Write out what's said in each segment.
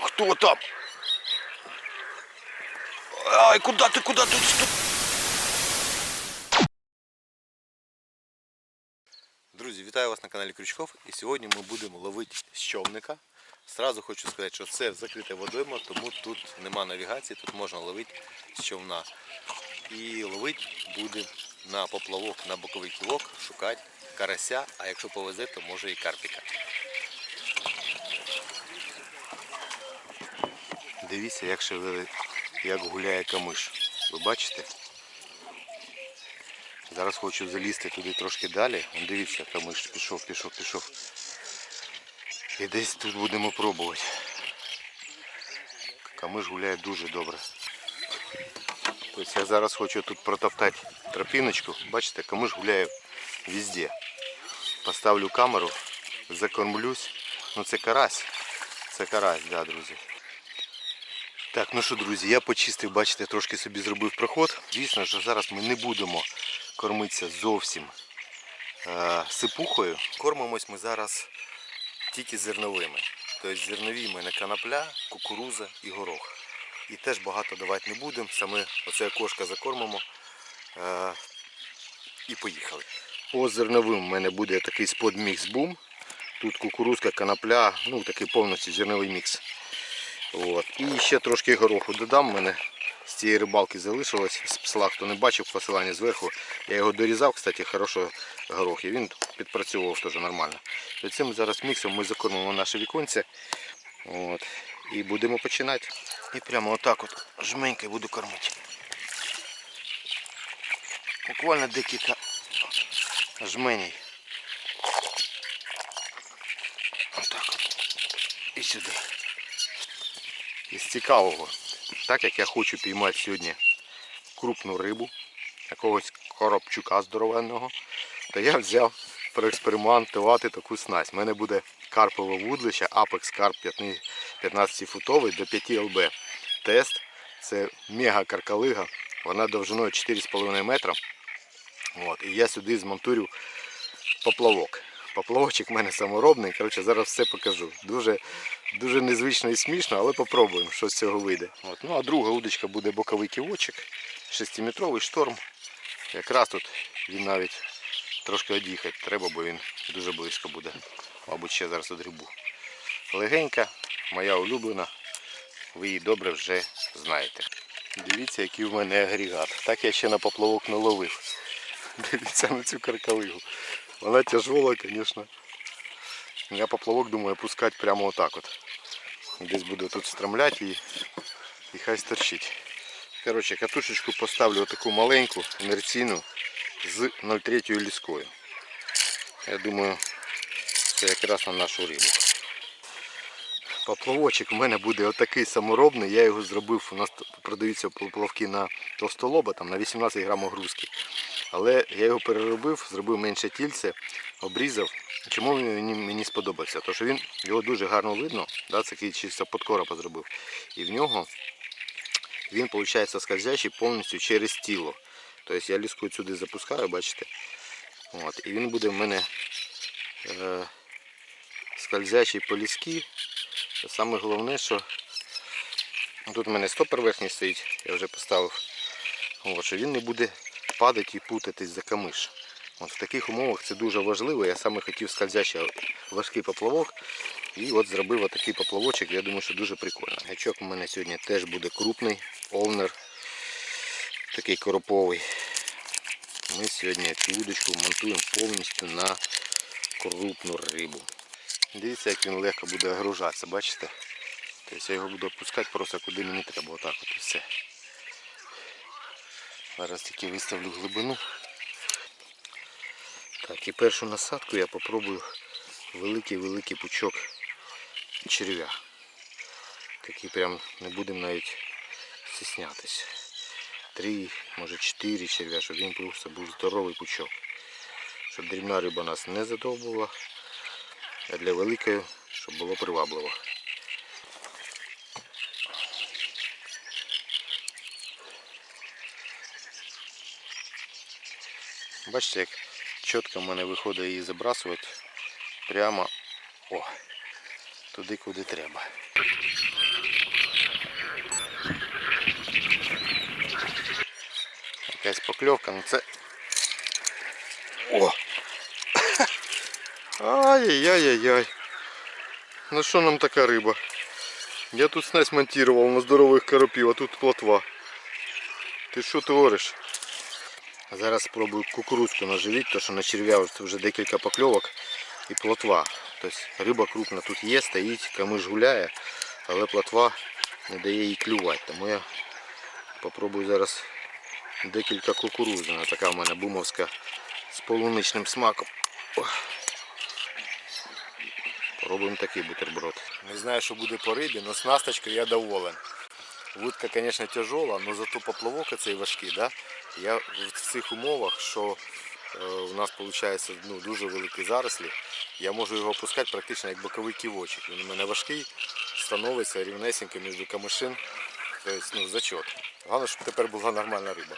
Хто там? Ай, куди ти, куди ти? Стоп. Друзі, вітаю вас на каналі Крючков. І сьогодні ми будемо ловити з човника. Сразу хочу сказати, що це закрита водойма, тому тут нема навігації, тут можна ловити з човна. І ловити буде на поплавок, на боковий кілок, шукати карася, а якщо повезе, то може і карпіка. Дивіться, як шевели, як гуляє камиш. Ви бачите? Зараз хочу залізти туди трошки далі. Дивіться, камиш пішов, пішов, пішов. І десь тут будемо пробувати. Камиш гуляє дуже добре. Тобто я зараз хочу тут протоптати тропіночку. Бачите, камиш гуляє везде. Поставлю камеру, закормлюсь. Ну це карась. Це карась, да, друзі. Так, ну що, друзі, я почистив, бачите, трошки собі зробив проход. Звісно, що зараз ми не будемо кормитися зовсім е, сипухою. Кормимось ми зараз тільки зерновими. Тобто зернові в мене канапля, кукуруза і горох. І теж багато давати не будемо. Саме оце кошка закормимо е, і поїхали. По зерновим в мене буде такий спод мікс бум. Тут кукурузка, канапля, ну такий повністю зерновий мікс. От. І ще трошки гороху додам. Мене з цієї рибалки залишилось. З псла, хто не бачив посилання зверху. Я його дорізав, кстати, хорошо горох. І він підпрацьовував теж нормально. І цим зараз міксом ми закормимо наше віконце. От. І будемо починати. І прямо отак от жменька буду кормити. Буквально декілька жменей. Отак от. І сюди. Із цікавого, так як я хочу піймати сьогодні крупну рибу, якогось коробчука здоровенного, то я взяв проекспериментувати таку снасть. У мене буде карпове вудлище Apex Carp 15-футовий до 5 ЛБ. Тест. Це мега каркалига. Вона довжиною 4,5 метра. От, і я сюди змонтую поплавок. Поплавочок в мене саморобний. Коротше, зараз все покажу. Дуже, дуже незвично і смішно, але попробуємо, що з цього вийде. От. Ну а друга удочка буде боковий ківочок, 6-метровий шторм. Якраз тут він навіть трошки од'їхати треба, бо він дуже близько буде. Мабуть, ще зараз одгрібу. Легенька, моя улюблена. Ви її добре вже знаєте. Дивіться, який в мене агрегат. Так я ще на поплавок не ловив. Дивіться на цю каркалигу. Вона тяжела, звісно. Я поплавок думаю пускати прямо отак от. Десь буду тут стромляти і, і хай стерчить. Коротше, катушечку поставлю таку маленьку, інерційну з 0,3 ліскою. Я думаю, це якраз на нашу рибу. Поплавочок у мене буде отакий саморобний. Я його зробив, у нас продаються поплавки на товстолоба, там на 18 грам огрузки. Але я його переробив, зробив менше тільце, обрізав. Чому він мені, сподобався? Тому що він його дуже гарно видно, да, такий чисто під коропа зробив. І в нього він виходить скользячий повністю через тіло. Тобто я ліску сюди запускаю, бачите. От, і він буде в мене е, скользячий по ліскі. Саме головне, що тут у мене стопор верхній стоїть, я вже поставив. От, що він не буде падати і путатись за камиш. От в таких умовах це дуже важливо. Я саме хотів скользячий важкий поплавок. І от зробив отакий поплавочок, я думаю, що дуже прикольно. Гачок у мене сьогодні теж буде крупний, овнер, такий короповий. Ми сьогодні цю удочку монтуємо повністю на крупну рибу. Дивіться, як він легко буде огружатися, бачите? Тобто я його буду опускати просто куди мені треба, отак от і все. Зараз тільки виставлю глибину. Так, і першу насадку я попробую великий-великий пучок черв'я. Такий прям не будемо навіть стіснятися. Три, може чотири черв'я, щоб він просто був здоровий пучок. Щоб дрібна риба нас не задовбувала, а для великої, щоб було привабливо. Бачите, як чітко в мене виходить її забрасувати прямо о, туди, куди треба. Якась покльовка, ну це... О! Ай-яй-яй-яй! Ну що нам така риба? Я тут снасть монтував на здорових коропів, а тут плотва. Ти що твориш? Зараз спробую кукурузку наживити, тому що на черв'я вже декілька покльовок і плотва. Тобто риба крупна тут є, стоїть, камиш гуляє, але плотва не дає їй клювати. Тому я попробую зараз декілька кукуруз. Вона така в мене бумовська з полуничним смаком. Ох. Такий бутерброд. Не знаю, що буде по рибі, але снасточкою я доволен. Вудка, звісно, тяжела, але зато поплавок цей важкий. Да? Я в цих умовах, що е, у нас виходить ну, дуже великі зарослі, я можу його опускати практично як боковий ківочок. Він у мене важкий, становиться рівнесенько між камишин. Тобто, ну, зачет. Головне, щоб тепер була нормальна риба.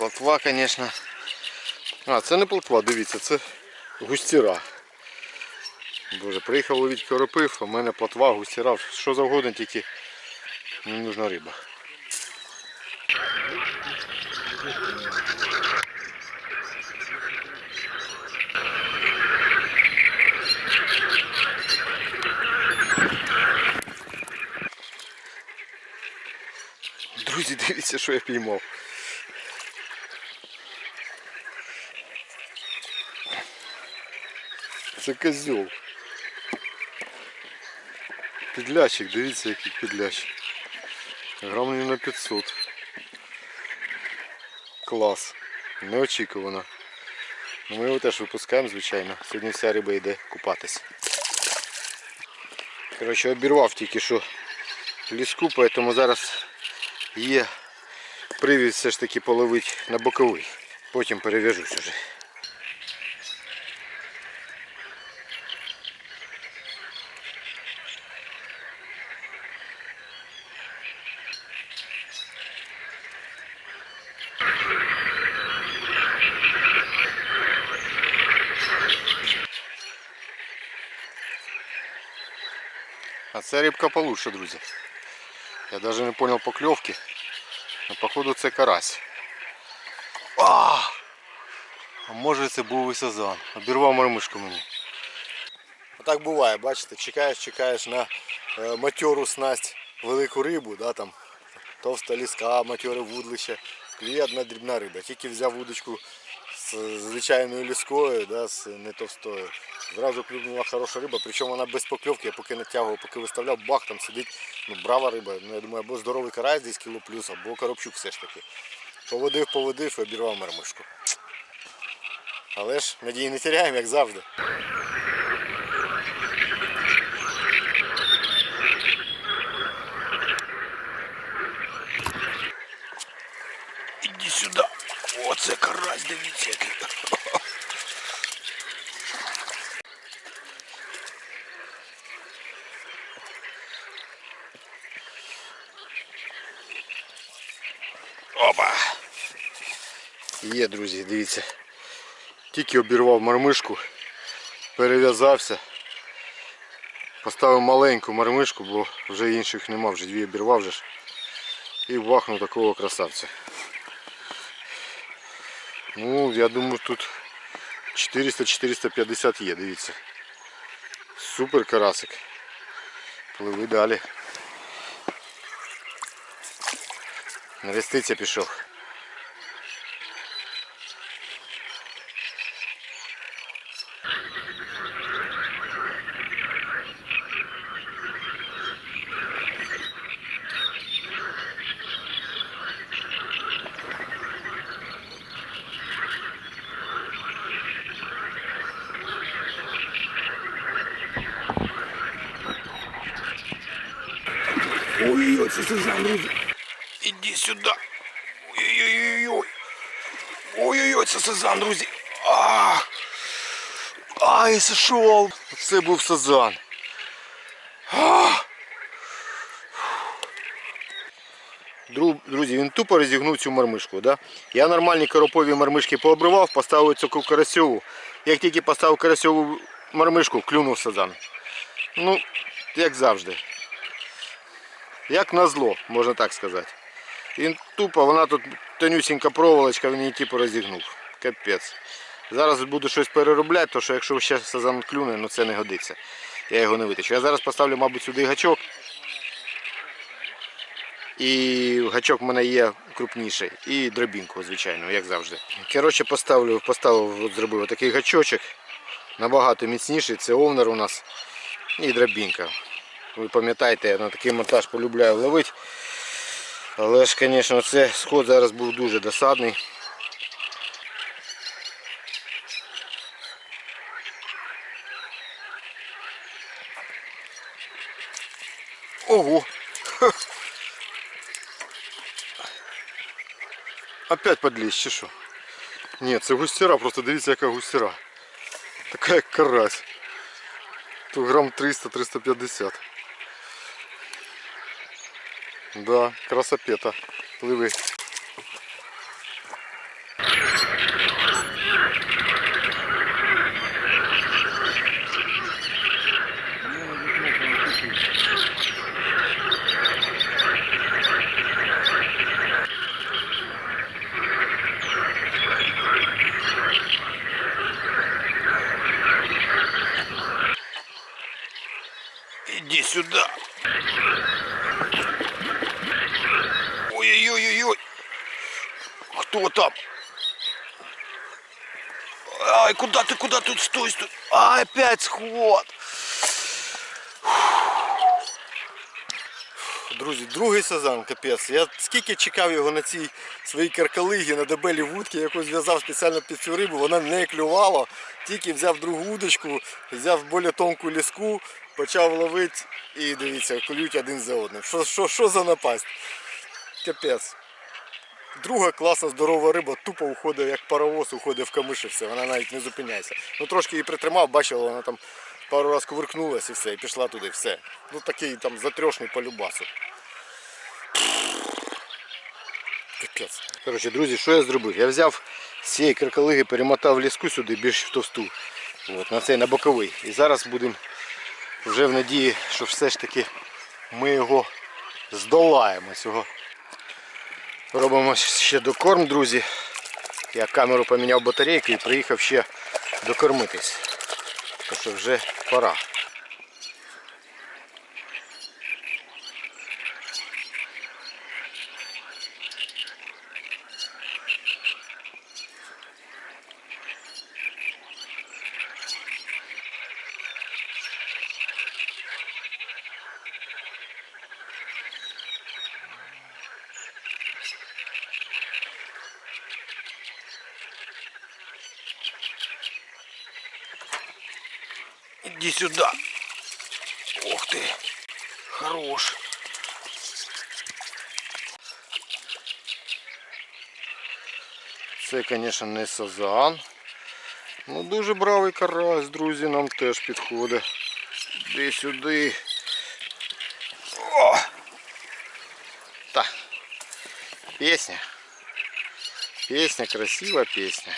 Плотва, звісно. А, це не плотва, дивіться, це густіра. Боже, приїхав ловити коропив, а в мене плотва, густіра, що завгодно, тільки не нужна риба. Друзі, дивіться, що я піймав. Це козьол. Підлящик, дивіться, який підлящик. Грамів на 500. Клас. Неочікувано. Ну, Ми його теж випускаємо, звичайно. Сьогодні вся риба йде купатись. Коротше, обірвав тільки що ліску, тому зараз є привід все ж таки половити на боковий. Потім перев'яжусь уже. Це рибка получше, друзі. Я даже не понял поклевки. Но походу це карась. А! а може це був і сазан. Обірвав мормишку мені. Отак буває, бачите, чекаєш, чекаєш на е, матьору снасть велику рибу, да, там, товста ліска, матьоре вудлище. Клює одна дрібна риба. Тільки взяв вудочку з звичайною ліскою, да, з не товстою. Зразу клюнула хороша риба, причому вона без покльовки, я поки натягував, поки виставляв, бах, там сидить ну, брава риба. Ну, я думаю, або здоровий карась десь кіло плюс, або коробчук все ж таки. Поводив, поводив і обірвав мармишку. Але ж надії не теряємо, як завжди. Іди сюди. Оце карась, дивіться який. Опа! Є, друзі, дивіться. Тільки обірвав мармишку, перев'язався. Поставив маленьку мармишку, бо вже інших нема, вже дві обірвав вже ж. І бахнув такого красавця. Ну, я думаю, тут 400-450 є, дивіться. Супер карасик. Пливи далі. Рестиця пішов. Це сазан, друзі. Іди сюди. Ой-ой-ой. Ой-ой-ой, це сазан, друзі. А! Ай, сошов. Це був сазан. А! Друзі, він тупо розігнув цю мармишку. Да? Я нормальні коропові мармишки пообривав, поставив цю карасьову. Як тільки поставив карасьову мармишку, клюнув сазан. Ну, як завжди. Як назло, можна так сказати. Він тупо, вона тут тонюсінька проволочка, він її типу розігнув. Капець. Зараз буду щось переробляти, тому що якщо ще сазан клюне, ну це не годиться. Я його не витащу. Я зараз поставлю, мабуть, сюди гачок. І гачок в мене є крупніший. І дробінку, звичайно, як завжди. Коротше, поставлю, поставив, от зробив такий гачочок. Набагато міцніший. Це овнер у нас. І дробінка. Ви пам'ятаєте, я на такий монтаж полюбляю ловити. Але ж, звісно, це сход зараз був дуже досадний. Ого! Опять подліз, чи що? Ні, це густера, просто дивіться, яка густера. Така як карась. Тут грам 300-350. Да, красопета. Пливи. Иди сюда. Ой-ой-ой-ой. Кто там? Ай, куда ты, куда ты? Стой, стой. А, опять сход. Друзі, другий сезон, капець. Я скільки чекав його на цій своїй каркалигі, на дебелі вудки, яку зв'язав спеціально під цю рибу, вона не клювала. Тільки взяв другу удочку, взяв більш тонку ліску, почав ловити і дивіться, клюють один за одним. Що за напасть? Капець. Друга класна здорова риба, тупо уходить, як паровоз, уходить в камиші, вона навіть не зупиняється. Ну трошки її притримав, бачив, вона там пару разів кувиркнулася і все, і пішла туди, все. Ну такий там затрьошний по любасу. Капець. Коротше, друзі, що я зробив? Я взяв з цієї крикалиги, перемотав ліску сюди, більш в товсту. От, на цей на боковий. І зараз будемо вже в надії, що все ж таки ми його здолаємо цього. Робимо ще докорм, друзі. Я камеру поміняв батарейку і приїхав ще докормитись. Тому що вже пора. Иди сюда. Ух ты. Хорош. Це, звісно, не сазан. Ну дуже бравий карась, друзі, нам теж підходить. Іди сюди. О! Та. Пісня. Пісня, красива пісня.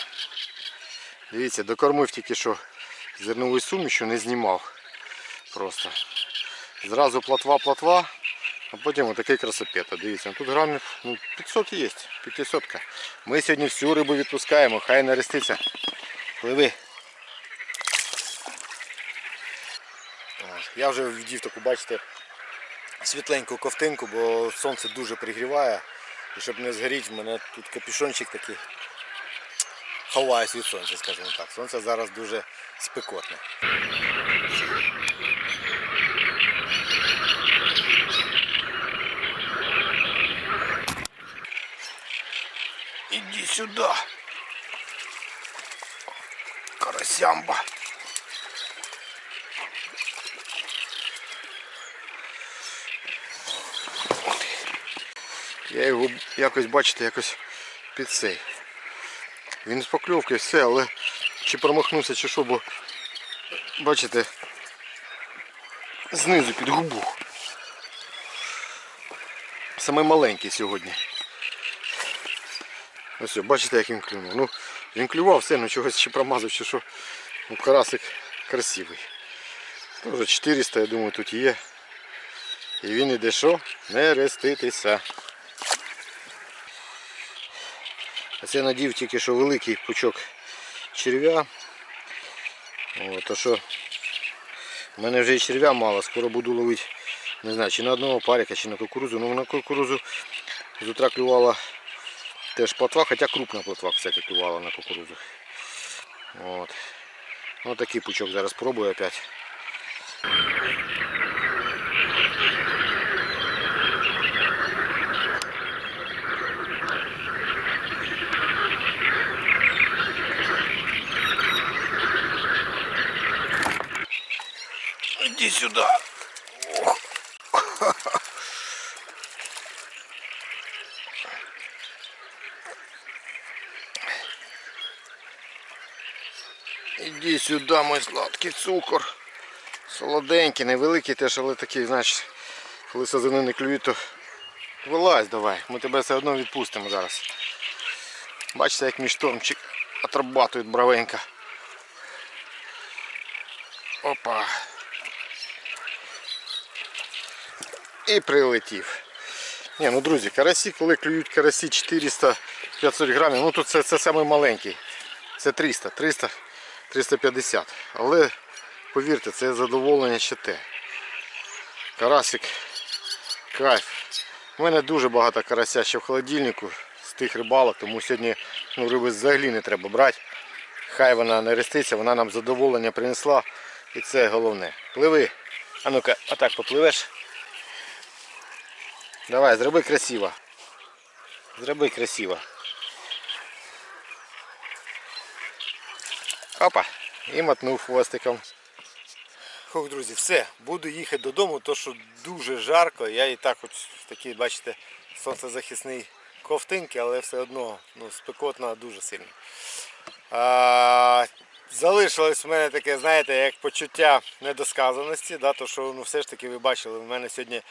Дивіться, докормив тільки що зерновий сумішу не знімав. Просто. Зразу платва-платва, а потім отакий красопета. Дивіться, тут грамів ну, 500 є, 500. Ми сьогодні всю рибу відпускаємо, хай не реститься. Пливи. Я вже вдів таку, бачите, світленьку ковтинку, бо сонце дуже пригріває. І щоб не згоріти, в мене тут капюшончик такий ховаюсь від сонця, скажімо так. Сонце зараз дуже спекотне. Іди сюди. Карасямба. Я його якось, бачите, якось під цей. Він з покльовки все, але чи промахнувся, чи що, бо бачите, знизу під губу. Саме маленький сьогодні. Ось, бачите, як він клюнув. Ну, він клював все, ну чогось ще промазав, чи що. Ну, карасик красивий. Тоже 400, я думаю, тут є. І він іде що? Не реститися. А це надів тільки що великий пучок черв'я. То що в мене вже і черв'я мало, скоро буду ловити, не знаю, чи на одного парика, чи на кукурузу. Ну на кукурузу з утра клювала теж плотва, хоча крупна плотва, кстати, клювала на кукурузу. От. Ось такий пучок зараз пробую опять. Иди сюда. Іди сюди, мой сладкий цукор. Солоденький, невеликий теж, але такий, значить, коли сазани не клюють, то вилазь давай. Ми тебе все одно відпустимо зараз. Бачите, як мій штормчик отрабатує бравенько. Опа. І прилетів. Ні, ну друзі, карасі, коли клюють карасі 400-500 грамів, ну тут це, це самий маленький. Це 300, 300, 350. Але повірте, це задоволення ще те. Карасик, кайф. У мене дуже багато карася ще в холодильнику з тих рибалок, тому сьогодні ну, риби взагалі не треба брати. Хай вона не реститься, вона нам задоволення принесла. І це головне. Пливи. А ну-ка, отак попливеш. Давай, зроби красиво. Зроби красиво. Опа. І мотнув хвостиком. Хух, друзі, все, буду їхати додому, то що дуже жарко. Я і так от такий, бачите, сонцезахисний ковтинки, але все одно ну, спекотно дуже сильно. А, залишилось в мене таке, знаєте, як почуття недосказаності, да, то що ну, все ж таки ви бачили, в мене сьогодні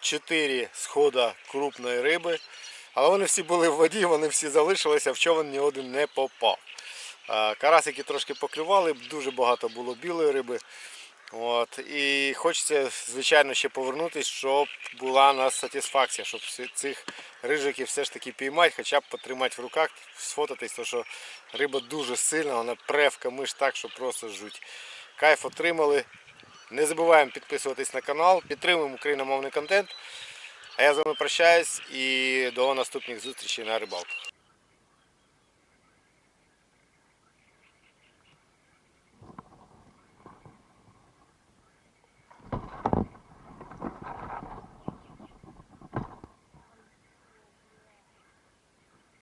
4 схода крупної риби. Але вони всі були в воді, вони всі залишилися, в човен ні один не попав. Карасики трошки поклювали, дуже багато було білої риби. От, і хочеться, звичайно, ще повернутися, щоб була у нас сатисфакція, щоб цих рижиків все ж таки піймати, хоча б потримати в руках, сфотатись, тому що риба дуже сильна, вона пре в камиш так, що просто жуть. Кайф отримали. Не забуваємо підписуватись на канал, підтримуємо україномовний контент. А я з вами прощаюсь і до наступних зустрічей на рибалку.